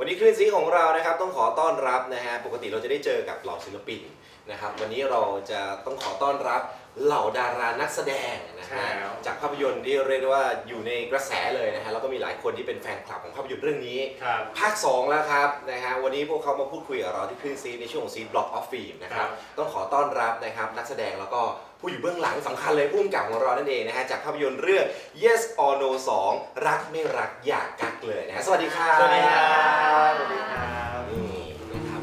วันนี้คลื่นซีของเรานะครับต้องขอต้อนรับนะฮะปกติเราจะได้เจอกับเหล่าศิลปินนะครับวันนี้เราจะต้องขอต้อนรับ เหล่าดารานักแสดงนะใช่ฮะแล้วจากภาพยนตร์ที่เรียกได้ว่าอยู่ในกระแสเลยนะฮะแล้วก็มีหลายคนที่เป็นแฟนคลับของภาพยนตร์เรื่องนี้ ครับ ภาค 2 แล้วครับนะฮะวันนี้พวกเขามาพูดคุยกับเราที่คลื่นซีในช่วงของซีบล็อกออฟฟิล์มนะครับ ครับ ต้องขอต้อนรับนะครับ นักแสดงแล้วก็ผู้อยู่เบื้องหลังสำคัญเลยผู้กำกับของเรานั่นเองนะฮะ จากภาพยนตร์เรื่อง Yes or No 2 รักไม่รักอย่ากักเลยนะฮะสวัสดีครับสวัสดีครับสวัสดีครับ นี่นะครับ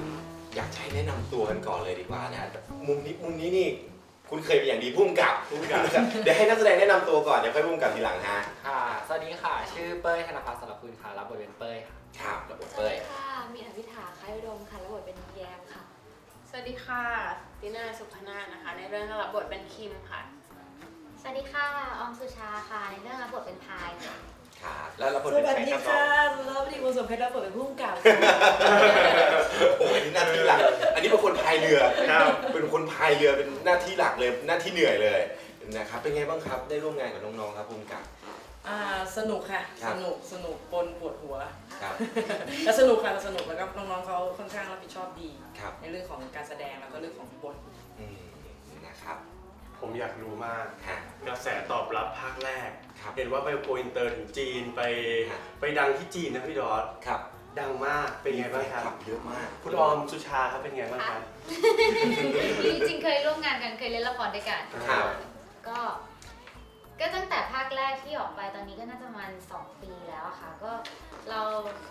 อยากจะให้แนะนำตัวกันก่อนเลยดีกว่านะฮะมุมนี้มุมนี้นี่ คุณเคยเป็นอย่างดีผู้กำกับผู้กำกับนะครับ เดี๋ยวให้นักแสดงแนะนำตัวก่อนเดี๋ยวค่อยผู้กำกับทีหลังฮะ ค่ะ สวัสดีค่ะ ชื่อเป้ยธนภัทรสารพุนค่ะ รับบทเป็นเป้ยค่ะครับระบบสวัสเป้ยดีค่ะ มีอภิธาคล้ายอุดมค่ะรับบทเป็นแยมค่ะ สวัสดีค่ะติน่าสุพนาถนะคะ ในเรื่องรับบทเป็นคิมค่ะ สวัสดีค่ะ ออมสุชาค่ะ ในเรื่องรับบทเป็นพายค่ะ ครับแล้วรับบทสเป็นวัสใครดีครับน้องค่ะรอบดีวงสมเพชรรับบทเป็นผู้กำกับโอ้ยหน้าที่หลัก อันนี้เป็นคนพายเรือ ครับ เป็นคนพายเรือเป็นหน้าที่หลักเลย หน้าที่เหนื่อยเลยนะครับ เป็นไงบ้างครับ ได้ร่วมงานกับน้องๆครับภูมิกับ อ่าสนุกค่ะ ครับสนุกสนุกปนปวดหัวครับ แต่สนุกค่ะสนุกแล้วก็น้องๆเขาค่อนข้างรับผิดชอบดี ครับ ในเรื่องของการแสดงแล้วก็เรื่องของบท อืมนะครับผมอยากรู้มาก ฮะก ระแสตอบรับภาคแรก ครับ เห็นว่าไปโกอินเตอร์ถึงจีนไปฮะไปดังที่จีนนะพี่ดอสครับดังมากเป็นไงบ้างครับ เยอะมาก คุณออมสุชาครับเป็นไงบ้างครับ จริงๆเคยร่วมงานกันเคยเล่นละครด้วยกัน ครับ ก็ ก็ตั้งแต่ภาคแรกที่ออกไปตอนนี้ก็น่าจะประมาณ2ปีแล้วอะค่ะ ก็เรา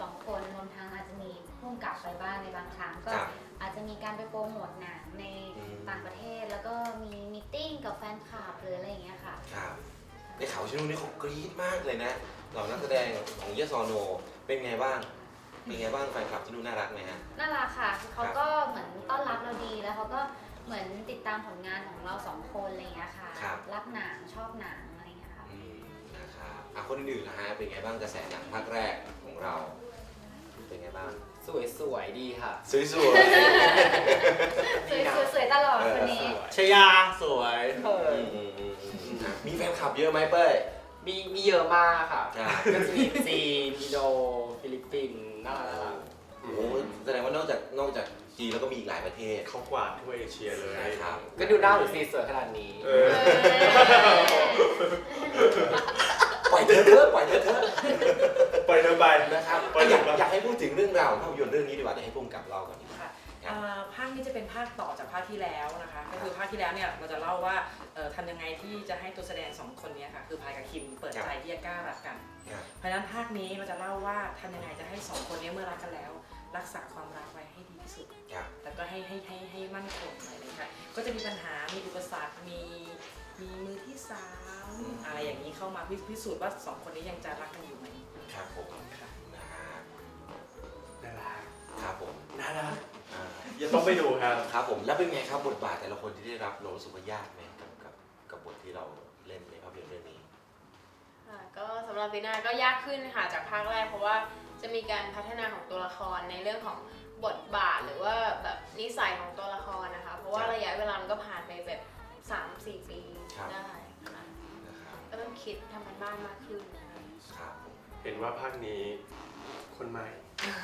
สองคนรวมทั้งอาจจะมีพุ่งกลับไปบ้างในบางครั้ง ก็ครับอาจจะมีการไปโปรโมทหนังในอืม ต่างประเทศ แล้วก็มีมีตติ้งกับแฟนคลับหรืออะไรอย่างเงี้ยค่ะ ครับในข่าวชิโน่นี่เขากรี๊ดมากเลยนะเหล่านักแสดงของเยสโน เป็นไงบ้าง เป็นไงบ้างแฟนคลับที่นู่นน่ารักไหมฮะ น่ารักค่ะคือเขาก็เหมือนต้อนรับเราดี แล้วเขาก็เหมือนติดตามผลงานของเราสองคนอะไรอย่างเงี้ยค่ะ ครับ รักหนังชอบหนัง อะคนอื่นๆนะฮะเป็นไงบ้างกระแสหนังภาคแรกของเรา เป็นไงบ้างสวยสวยๆดีค่ะ สวยๆ สวยสวยสวยตลอดคนนี้ ชยาสวยอืมอืมอืมอืมนะมีแฟนคลับเยอะไหมเป้ย มีมีเยอะมากค่ะครับก็จะมีจีนอินโดฟิลิปปินส์น่ารักน่ารักโอ้โหแสดงว่านอกจากนอกจากจีนแล้วก็มีอีกหลายประเทศ เขากวาดทั่วเอเชียเลยนะครับก็ดูหน้าหนูซีสวยขนาดนี้ เออปล่อย เธอเถอะปล่อยเธอเถอะไปเถอไปนะครับปล่อยอเถยากอะอยากให้พูดถึงเรื่องราวของภาพยนตร์เรื่องนี้ดีกว่าเดี๋ยวให้พุ่มกับเล่าก่อนดีกว่า ค่ะครับอ่าภาคนี้จะเป็นภาคต่อจากภาคที่แล้วนะคะ ก็คือภาคที่แล้วเนี่ยเราจะเล่าว่าเอ่อทำยังไงที่จะให้ตัวแสดงสองคนเนี้ค่ะคือพายกับคิมเปิดใจที่จะกล้ารักกัน ครับ เพราะฉะนั้นภาคนี้เราจะเล่าว่าทำยังไงจะให้สองคนนี้เมื่อรักกันแล้ว รักษาความรักไว้ให้ดีที่สุด ครับ แล้วก็ให้ให้ให้ให้มั่นคงอะไรอย่างเงี้ยค่ะ ก็จะมีปัญหา มีอุปสรรค มี มีมือที่สามอะไรอย่างนี้เข้ามาพิพิสูจน์ว่าสองคนนี้ยังจะรักกันอยู่ไหมครับผมนะฮะน่ารักครับผมน่ารักอ่าอย่าต้องไปดูครับครับผมแล้วเป็นไงครับบทบาทแต่ละคนที่ได้รับเรารู้สึกว่ายากไหมกับกับกับบทที่เราเล่นในภาพยนตร์เรื่องนี้ค่ะก็สำหรับติน่าก็ยากขึ้นค่ะจากภาคแรกเพราะว่าจะมีการพัฒนาของตัวละครในเรื่องของบทบาทหรือว่าแบบนิสัยของตัวละครนะคะ เพราะว่าครับระยะเวลามันก็ผ่านไปแบบ3-4ปี ครับได้ค่ะนะครับก็ต้องคิดทำกันบ้านมากขึ้นนะคะครับผมเห็นว่าภาคนี้คนใหม่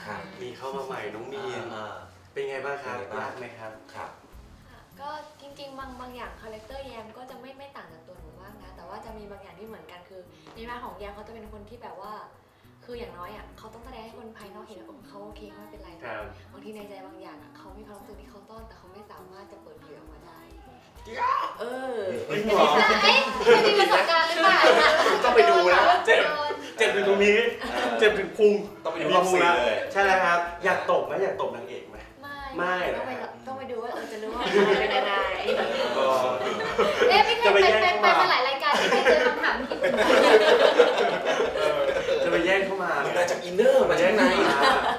ครับมีเข้ามาใหม่น้องมีนอ่า เป็นไงบ้างครับเป็นไงบ้าง ยากไหมครับ ครับ ค่ะก็จริงๆ บางบางอย่างคาแรคเตอร์แยมก็จะไม่ไม่ต่างจากตัวหนูมากนะ แต่ว่าจะมีบางอย่างที่เหมือนกันคือ ในพาร์ทของแยมเขาจะเป็นคนที่แบบว่า คืออย่างน้อยอะเขาต้องแสดงให้คนภายนอกเห็นว่าเออเขาโอเคเขาไม่เป็นไรครับ บางทีในใจบางอย่างอะเขามีความรู้สึกที่เขาต้อนแต่เขาไม่สามารถจะเปิดเผยออกมาได้ เออจริงเหรอ เอ๊ะมีประสบการณ์หรือเปล่าต้องไปดูนะ เจ็บ เจ็บอยู่ตรงนี้ เจ็บถึงพุงต้องไปดูรอบสี่เลย ใช่แล้วครับ อยากตบไหมอยากตบนางเอกไหม ไม่ไม่ต้องไปต้องไปดูว่าเออจะรู้ว่ามันเป็นยังไงเอ๊ะไม่เคยไปไปไปมาหลายรายการที่ไม่เจอคำถามผิดจะไปแย่งเข้ามามันมาจากอินเนอร์มาจากข้างใน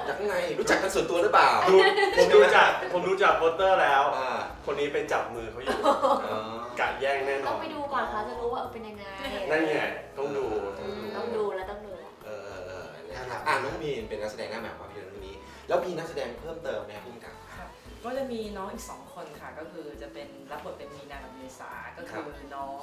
จากข้างในรู้จักกันส่วนตัวหรือเปล่าดูผมดูจากผมดูจากโปสเตอร์แล้ว อ่าคนนี้ไปจับมือเขาอยู่อ๋อกะแย่งแน่นต้อองน ไปดูก่อนค่ะจะรู้ว่าเออเป็นยังไงนั่นไงต้องดูอืมต้องดูแล้วต้องดูเออเออเออนะครับอ่าน้องมีนเป็นนักแสดงหน้าใหม่ของภาพยนตร์เรื่องนี้ แล้วมีนักแสดงเพิ่มเติมไหมครับพุ่มกับ ค่ะก็จะมีน้องอีกสองคนค่ะ ก็คือจะเป็นรับบทเป็นมีนากับเมษา ก็คือน้อง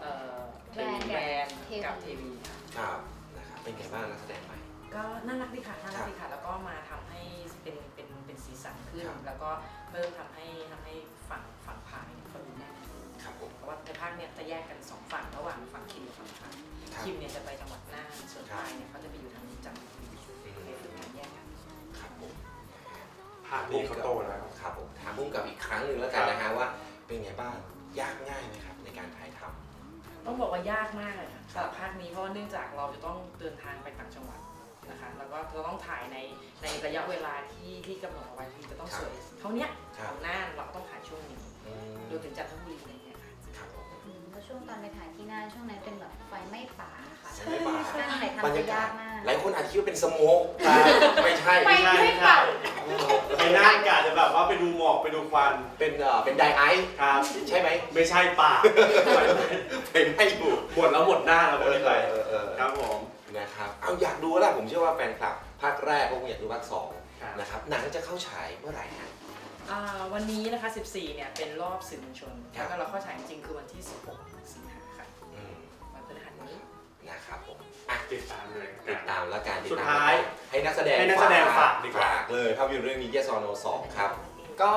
เอ่อเทวีแบรนด์ กับเทวีค่ะ ครับนะครับ เป็นไงบ้างนักแสดงใหม่ ก็น่ารักดีค่ะน่ารักดีค่ะ แล้วก็มาทำให้เป็นเป็นเป็นสีสันขึ้น ครับ แล้วก็เพิ่มทำให้ทำให้ฝั่งฝั่งพายเนี่ยเขาดูแน่นขึ้นครับผม เพราะว่าในภาคเนี่ยจะแยกกันสองฝั่งระหว่างฝั่งคิมกับฝั่งพายครับคิมเนี่ยจะไปจังหวัดน่านส่วนครับพายเนี่ยเขาจะไปอยู่ทางจังหวัดอุบลอืมในฝึกงานแยกกัน ครับผมภาคนี้เขาโตแล้ว ครับผมถามพุ่มกับอีกครั้งหนึ่งแล้วกันนะฮะว่า เป็นไงบ้างยากง่ายไหมครับในการถ่ายทำ ต้องบอกว่ายากมากเลยค่ะสำหรับภาคนี้เพราะว่าเนื่องจากเราจะต้องเดินทางไปต่างจังหวัดนะคะ แล้วก็เราต้องถ่ายในในระยะเวลาที่ที่กำหนดเอาไว้คือจะต้องสวยเท่าเนี้ยครับ ของน่านเราก็ต้องถ่ายช่วงนี้อืมรวมถึงจันทบุรีอะไรเงี้ยค่ะ ครับผมอืมแล้วช่วงตอนไปถ่ายที่น่านช่วงนั้นเป็นแบบไฟไหม้ป่าค่ะไม่ป่าการถ่ายบรทำรจะยากาศยากมากหลายคนอาจจะคิดว่าเป็นสโมกไม่ใช่ไปไม่เป่า ไปน่านกะจะแบบว่าไปดูหมอกไปดูควันเป็นเอ่อเป็นไดไอซ์ครับ ใช่ไหม ไม่ใช่ป่า เป็นไม่อยู่หมดแล้วหมดหน้าแล้วหมดที่ไปเออเออครับผมนะครับเอาอยากดูแล้วล่ะผมเชื่อว่าแฟนคลับภาคแรกก็คงอยากดูภาคสองครับนะครับหนังจะเข้าฉายเมื่อไหร่ฮะอ่าวันนี้นะคะ 14 เนี่ย เป็นรอบสื่อมวลชนครับแล้วก็เราเข้าฉายจริงๆคือวันที่ 16 สิงหาค่ะอืมวันพฤหัสนี้นะครับผมอะติดตามเลยติดตามแล้วกันสุดติตมท้ายให้นักแสดงให้นักแสดงฝากดีกว่าฝากเลยภาพยนตร์เรื่องนี้ Yes or No 2ครับ ก็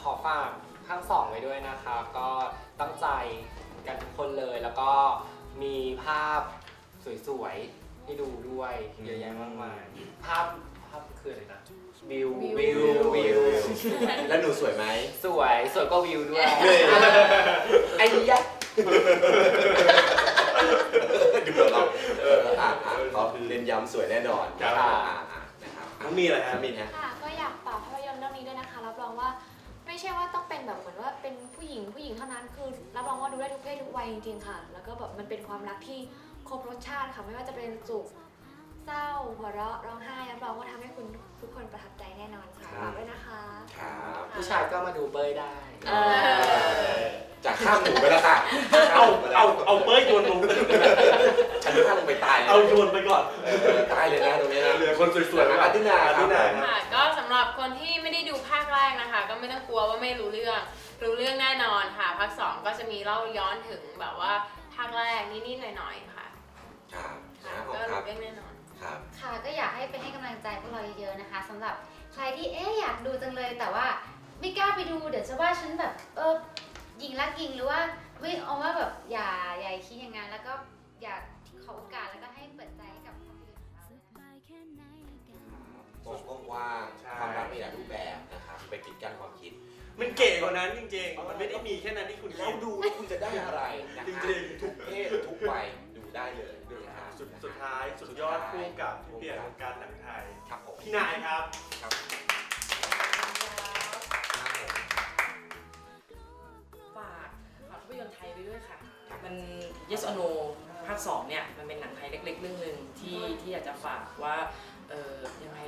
ขอฝากทั้งสองไว้ด้วยนะครับ ก็ตั้งใจ กันทุกคนเลย แล้วก็มีภาพสวยๆให้ดูด้วยเยอะแยะมากมายภาพภาพคืออะไรนะวิววิววิวแล้วหนูสวยไหมสวยสวยก็วิวด้วยไอ้ยักษ์ดูเราเอออ่าอ่าเขาเล่นย้ำสวยแน่นอนครับ อ่าอ่าอ่านะครับน้องมีอะไรฮะมินฮะค่ะ ใช่ว่าต้องเป็นแบบเหมือนว่าเป็นผู้หญิงผู้หญิงเท่านั้นคือรับรองว่าดูได้ทุกเพศทุกวัยจริงๆค่ะ แล้วก็แบบมันเป็นความรักที่ครบรสชาติค่ะไม่ว่าจะเป็นสุขเศร้าหัวเราะร้องไห้รับรองว่าทำให้คุณทุกคนประทับใจแน่นอนค่ะครับฝากด้วยนะคะ ครับผู้ชายก็มาดูเบยได้ เออ จากข้ามหนูไปแล้วค่ะเอาเอาเอาเป้ยโยนลงฉันพลาดลงไปตายเลยเอาโยนไปก่อนเออตายเลยนะตรงนี้นะเหลือคนสวยๆอาทิตย์หน้าอาทิตย์หน้าครับค่ะก็สำหรับคนที่ไม่ได้ดู ภาคแรกนะคะ ก็ไม่ต้องกลัวว่าไม่รู้เรื่อง รู้เรื่องแน่นอนค่ะ ภาคสองก็จะมีเล่าย้อนถึงแบบว่าภาคแรกนิดๆหน่อยๆค่ะครับค่ะนะผมก็ครัรู้บเรื่องแน่นอน ครับ ค่ะก็อยากให้ไปให้กำลังใจพวกเราเยอะๆนะคะสำหรับใครที่เอ๊ะอยากดูจังเลยแต่ว่าไม่กล้าไปดูเดี๋ยวจะว่าฉันแบบเออยิงรักยิงหรือว่าไม่เอาว่าแบบอย่าอย่าคิดอย่างนั้นแล้วก็อยากขอโอกาสแล้วก็ให้เปิดใจ มองกว้างใช่ ๆความรักมีหลายรูปแบบนะครับไปปิดกั้นความคิด มันเก๋กว่านั้นจริงๆ มันไม่ได้มีแค่นั้นที่คุณแล้คิวด ดูแล้วคุณจะได้อะไรนะจฮะริงๆ ทุกเพศทุกวัยดูได้เลยนะครับสุดสุดท้ายสุดยอดคู่กับที่เปลี่ยนวงการหนังไทย ครับผมพี่นายครับ ครับครับผมฝากฝากภาพยนตร์ไทยไว้ด้วยค่ะ มัน Yes or No ภาค2เนี่ย มันเป็นหนังไทยเล็กๆ เรื่องหนึ่งที่ที่อยากจะฝากว่า เออยังไง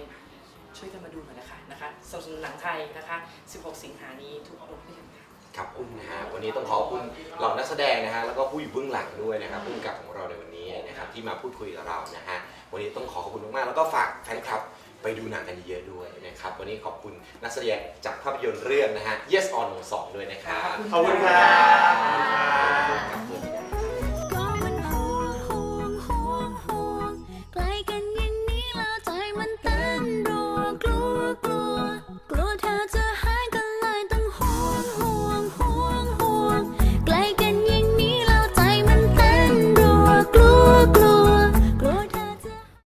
ช่วยกันมาดูหน่อยนะคะนะคะสนับสนุนหนังไทยนะคะ 16 สิงหานี้ทุกโรงภาพยนตร์ค่ะ ครับผมนะฮะวันนี้ต้องขอบคุณเหล่านักแสดงนะฮะแล้วก็ผู้อยู่เบื้องหลังด้วยนะครับผู้กำกับของเราในวันนี้นะครับที่มาพูดคุยกับเรานะฮะวันนี้ต้องขอขอบคุณมากๆแล้วก็ฝากแฟนคลับไปดูหนังกันเยอะๆด้วยนะครับวันนี้ขอบคุณนักแสดงจากภาพยนตร์เรื่องนะฮะ Yes or No 2ด้วยนะครับขอบคุณครับ ขอบคุณ